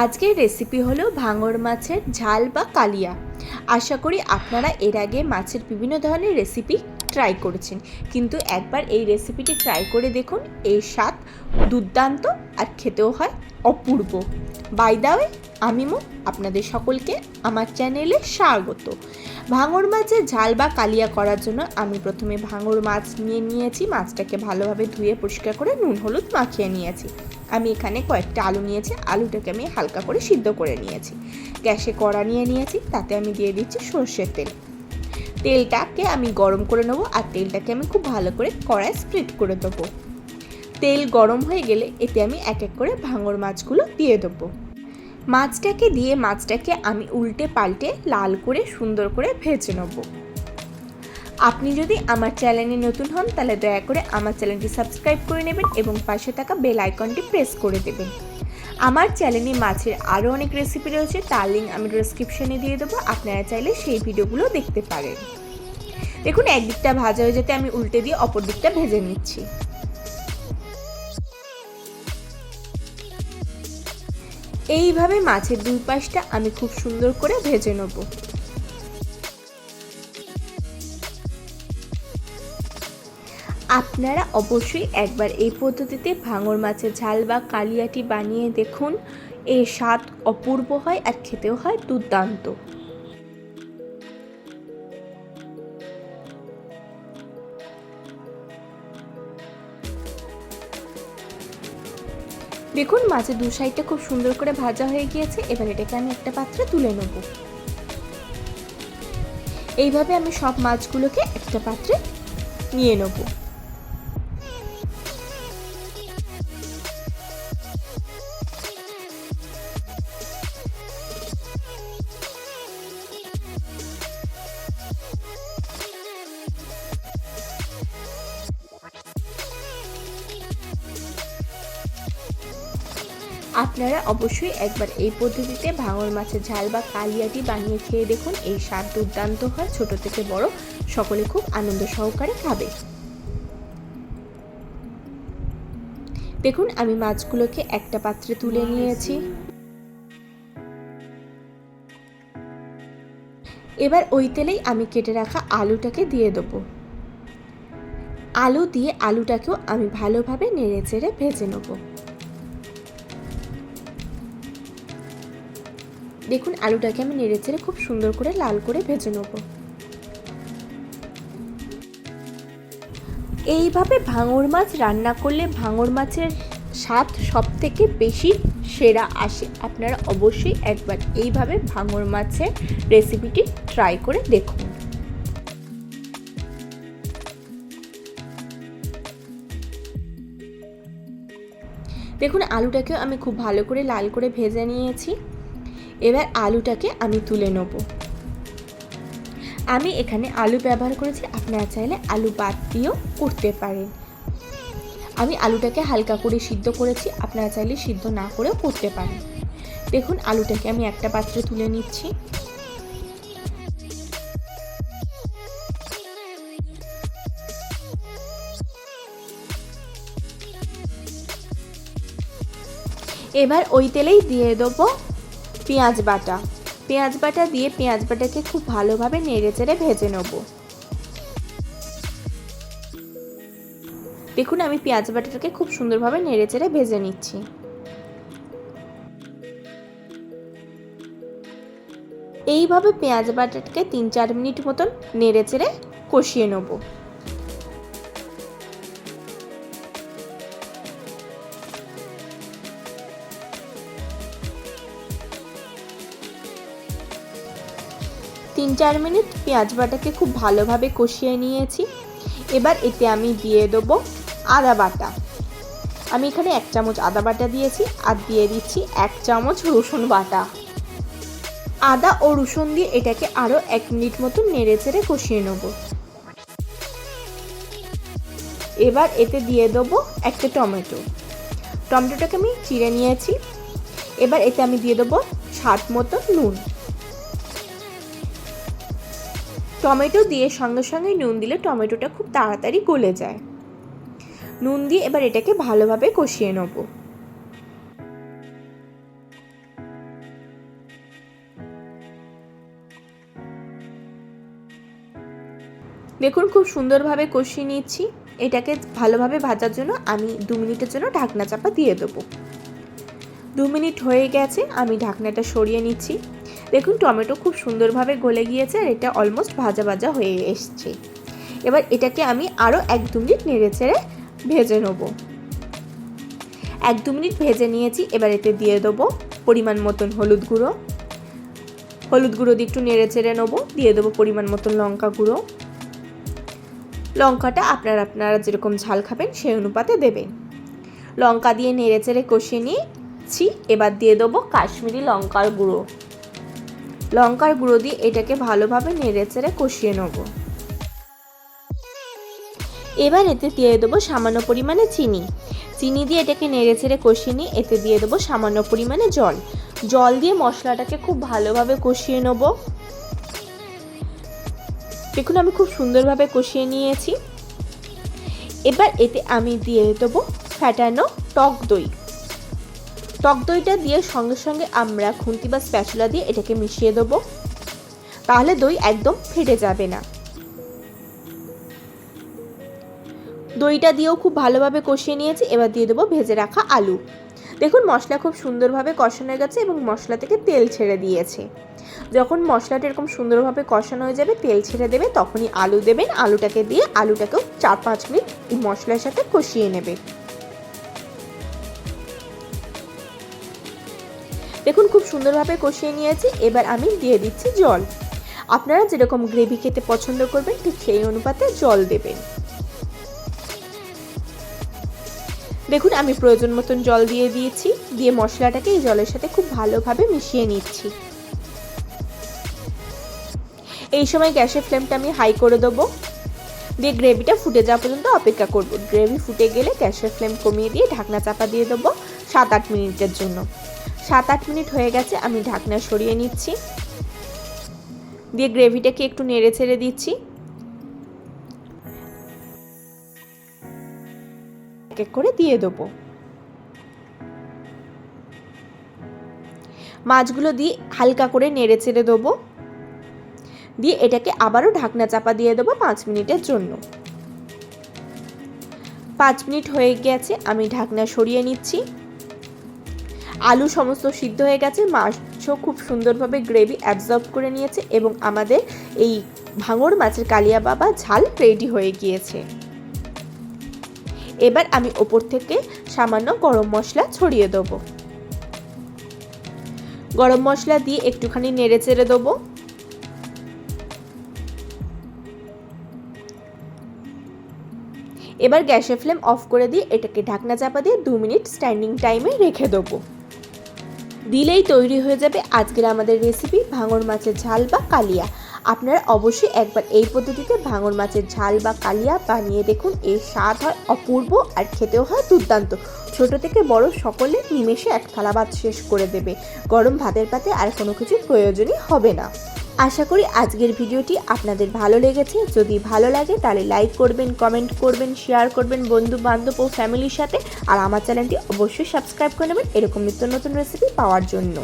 আজকের রেসিপি হলো ভাঙর মাছের ঝাল বা কালিয়া। আশা করি আপনারা এর আগে মাছের বিভিন্ন ধরনের রেসিপি ট্রাই করেছেন। কিন্তু একবার এই রেসিপিটি ট্রাই করে দেখুন, এর স্বাদ দুর্দান্ত আর খেতেও হয় অপূর্ব। বাই দা ওয়ে আমি মো, আপনাদের সকলকে আমার চ্যানেলে স্বাগত। ভাঙর মাছের ঝাল বা কালিয়া করার জন্য আমি প্রথমে ভাঙর মাছ নিয়ে নিয়েছি। মাছটাকে ভালোভাবে ধুয়ে পরিষ্কার করে নুন, হলুদ মাখিয়ে নিয়েছি। আমি এখানে কয়েকটা আলু নিয়েছি, আলুটাকে আমি হালকা করে সিদ্ধ করে নিয়েছি। গ্যাসে কড়া নিয়ে নিয়েছি, তাতে আমি দিয়ে দিচ্ছি সর্ষের তেল। তেলটাকে আমি গরম করে নেব আর তেলটাকে আমি খুব ভালো করে কড়ায় স্প্রিট করে দেবো। তেল গরম হয়ে গেলে এতে আমি এক এক করে ভাঙর মাছগুলো দিয়ে দেবো। মাছটাকে দিয়ে মাছটাকে আমি উল্টে পাল্টে লাল করে সুন্দর করে ভেজে নেব। আপনি যদি আমার চ্যানেলে নতুন হন, তাহলে দয়া করে আমার চ্যানেলটি সাবস্ক্রাইব করে নেবেন এবং পাশে থাকা বেল আইকনটি প্রেস করে দেবেন। আমার চ্যানেলে মাছের আরও অনেক রেসিপি রয়েছে, তার লিঙ্ক আমি ডিসক্রিপশনে দিয়ে দেবো। আপনারা চাইলে সেই ভিডিওগুলো দেখতে পারেন। দেখুন, একদিকটা ভাজা হয়ে যেতে আমি উল্টে দিয়ে অপর দিকটা ভেজে নিচ্ছি। এইভাবে মাছের দুই পাশটা আমি খুব সুন্দর করে ভেজে নেব। আপনারা অবশ্যই একবার এই পদ্ধতিতে ভাঙর মাছের ঝাল বা কালিয়াটি বানিয়ে দেখুন। এর স্বাদ অপূর্ব হয় আর খেতেও হয় দুর্দান্ত। দেখুন, মাছের দু সাইডটা খুব সুন্দর করে ভাজা হয়ে গিয়েছে। এবার এটাকে আমি একটা পাত্রে তুলে নেব। এইভাবে আমি সব মাছগুলোকে একটা পাত্রে নিয়ে নেব। আপনারা অবশ্যই একবার এই পদ্ধতিতে ভাঙর মাছের ঝাল বা কালিয়াটি বানিয়ে খেয়ে দেখুন। এই স্বাদ দুর্দান্ত হয়, ছোট থেকে বড়। সকলে খুব আনন্দ সহকারে খাবে। দেখুন, আমি মাছগুলোকে একটা পাত্রে তুলে নিয়েছি। এবার ওই তেলেই আমি কেটে রাখা আলুটাকে দিয়ে দেবো। আলু দিয়ে আলুটাকেও আমি ভালোভাবে নেড়ে চেড়ে ভেজে নেব। দেখুন আলুটাকে আমি নেড়ে চেড়ে খুব সুন্দর করে লাল করে ভেজে নেব। এইভাবে ভাঙর মাছ রান্না করলে ভাঙর মাছের স্বাদ সব থেকে বেশি সেরা আসে। আপনারা অবশ্যই একবার এইভাবে ভাঙর মাছের রেসিপিটি ট্রাই করে দেখুন। দেখুন আলুটাকেও আমি খুব ভালো করে লাল করে ভেজে নিয়েছি। এবার আলুটাকে আমি তুলে নেব। আমি এখানে আলু ব্যবহার করেছি, আপনারা চাইলে আলু বাদ দিয়েও করতে পারেন। আমি আলুটাকে হালকা করে সিদ্ধ করেছি, আপনারা চাইলে সিদ্ধ না করেও করতে পারেন। দেখুন, আলুটাকে আমি একটা পাত্রে তুলে নিচ্ছি। এবার ওই তেলেই দিয়ে দেবো পেঁয়াজ বাটা। পেঁয়াজ বাটা দিয়ে পেঁয়াজ বাটাকে খুব ভালোভাবে নেড়ে চেড়ে ভেজে নেব। দেখুন, আমি পেঁয়াজ বাটাটাকে খুব সুন্দরভাবে নেড়ে চেড়ে ভেজে নিচ্ছি। এইভাবে পেঁয়াজ বাটাটাকে তিন চার মিনিট মতন নেড়ে চেড়ে কষিয়ে নেব। তিন চার মিনিট পেঁয়াজ বাটাকে খুব ভালোভাবে কষিয়ে নিয়েছি। এবার এতে আমি দিয়ে দেবো আদা বাটা। আমি এখানে এক চামচ আদা বাটা দিয়েছি আর দিয়ে দিচ্ছি এক চামচ রসুন বাটা। আদা ও রসুন দিয়ে এটাকে আরও এক মিনিট মতো নেড়ে চেড়ে কষিয়ে নেব। এবার এতে দিয়ে দেবো একটা টমেটো। টমেটোটাকে আমি চিড়ে নিয়েছি। এবার এতে আমি দিয়ে দেবো স্বাদ মতো নুন। টমেটো দিয়ে সঙ্গে সঙ্গে নুন দিলে টমেটোটা খুব তাড়াতাড়ি গলে যায়। নুন দিয়ে এবার এটাকে ভালোভাবে কষিয়ে নেব। দেখুন, খুব সুন্দরভাবে কষিয়ে নিচ্ছি। এটাকে ভালোভাবে ভাজার জন্য আমি দু মিনিটের জন্য ঢাকনা চাপা দিয়ে দেবো। দু মিনিট হয়ে গেছে, আমি ঢাকনাটা সরিয়ে নিচ্ছি। দেখুন, টমেটো খুব সুন্দরভাবে গলে গিয়েছে আর এটা অলমোস্ট ভাজা ভাজা হয়ে এসছে। এবার এটাকে আমি আরও এক দু মিনিট নেড়ে চেড়ে ভেজে নেব। এক দু মিনিট ভেজে নিয়েছি, এবার এতে দিয়ে দেবো পরিমাণ মতন হলুদ গুঁড়ো। হলুদ গুঁড়ো দিয়ে একটু নেড়ে চেড়ে নেব, দিয়ে দেবো পরিমাণ মতন লঙ্কা গুঁড়ো। লঙ্কাটা আপনারা আপনারা যেরকম ঝাল খাবেন সেই অনুপাতে দেবেন। লঙ্কা দিয়ে নেড়ে চেড়ে কষিয়ে নিয়েছি, এবার দিয়ে দেবো কাশ্মীরি লঙ্কার গুঁড়ো। লঙ্কার গুঁড়ো দিয়ে এটাকে ভালোভাবে নেড়ে চেড়ে কষিয়ে নেব। এবার এতে দিয়ে দেবো সামান্য পরিমাণে চিনি। চিনি দিয়ে এটাকে নেড়ে চেড়ে কষিয়ে নিয়ে এতে দিয়ে দেবো সামান্য পরিমাণে জল। জল দিয়ে মশলাটাকে খুব ভালোভাবে কষিয়ে নেব। দেখুন, আমি খুব সুন্দরভাবে কষিয়ে নিয়েছি। এবার এতে আমি দিয়ে দেবো ফ্যাটানো টক দই। টক দইটা দিয়ে সঙ্গে সঙ্গে আমরা খুন্তি বা স্প্যাচুলা দিয়ে এটাকে মিশিয়ে দেবো। তাহলে দই একদম ফেটে যাবে না। দইটা দিয়েও খুব ভালোভাবে কষিয়ে নিয়েছি, এবার দিয়ে দেবো ভেজে রাখা আলু। দেখুন, মশলা খুব সুন্দরভাবে কষানো গেছে এবং মশলা থেকে তেল ছেড়ে দিয়েছে। যখন মশলাটা এরকম সুন্দরভাবে কষানো হয়ে যাবে, তেল ছেড়ে দেবে, তখনই আলু দেবেন। আলুটাকে দিয়ে আলুটাকেও চার পাঁচ মিনিট এই মশলার সাথে কষিয়ে নেবে। দেখুন, খুব সুন্দরভাবে কষিয়ে নিয়েছি। এবার আমি দিয়ে দিচ্ছি জল। আপনারা যেরকম গ্রেভি খেতে পছন্দ করবেন, ঠিক সেই অনুপাতে জল দেবেন। দেখুন, আমি প্রয়োজন মতন জল দিয়ে দিয়েছি। দিয়ে মশলাটাকে এই জলের সাথে খুব ভালোভাবে মিশিয়ে নিচ্ছি। এই সময় গ্যাসের ফ্লেমটা আমি হাই করে দেবো। দিয়ে গ্রেভিটা ফুটে যাওয়া পর্যন্ত অপেক্ষা করব। গ্রেভি ফুটে গেলে গ্যাসের ফ্লেম কমিয়ে দিয়ে ঢাকনা চাপা দিয়ে দেবো সাত আট মিনিটের জন্য। সাত আট মিনিট হয়ে গেছে, আমি ঢাকনা সরিয়ে নিচ্ছি। দিয়ে গ্রেভিটাকে একটু নেড়ে ছেড়ে দিচ্ছি। এক এক করে দিয়ে দেবো। মাছগুলো দিয়ে হালকা করে নেড়ে চেড়ে দেবো। দিয়ে এটাকে আবারও ঢাকনা চাপা দিয়ে দেবো পাঁচ মিনিটের জন্য। পাঁচ মিনিট হয়ে গেছে, আমি ঢাকনা সরিয়ে নিচ্ছি। আলু সমস্ত সিদ্ধ হয়ে গেছে। মাছও খুব সুন্দরভাবে গ্রেভি অ্যাবজর্ব করে নিয়েছে এবং আমাদের এই ভাঙর মাছের কালিয়া বাবা ঝাল রেডি হয়ে গিয়েছে। এবার আমি ওপর থেকে সামান্য গরম মশলা ছড়িয়ে দেবো। গরম মশলা দিয়ে একটুখানি নেড়ে চেড়ে দেবো। এবার গ্যাসের ফ্লেম অফ করে দিয়ে এটাকে ঢাকনা চাপা দিয়ে দু মিনিট স্ট্যান্ডিং টাইমে রেখে দেবো। দিলেই তৈরি হয়ে যাবে আজকের আমাদের রেসিপি ভাঙর মাছের ঝাল বা কালিয়া। আপনারা অবশ্যই একবার এই পদ্ধতিতে ভাঙর মাছের ঝাল বা কালিয়া বানিয়ে দেখুন। এর স্বাদ হয় অপূর্ব আর খেতেও হয় দুর্দান্ত। ছোট থেকে বড় সকলে নিমেষে এক থালা ভাত শেষ করে দেবে। গরম ভাতের পাতে আর কোনো কিছু প্রয়োজনই হবে না। আশা করি আজকের ভিডিওটি আপনাদের ভালো লেগেছে। যদি ভালো লাগে তাহলে লাইক করবেন কমেন্ট করবেন শেয়ার করবেন বন্ধু বান্ধব ও ফ্যামিলির সাথে। আর আমার চ্যানেলটি অবশ্যই সাবস্ক্রাইব করে নেবেন এরকম নিত্য নতুন রেসিপি পাওয়ার জন্য।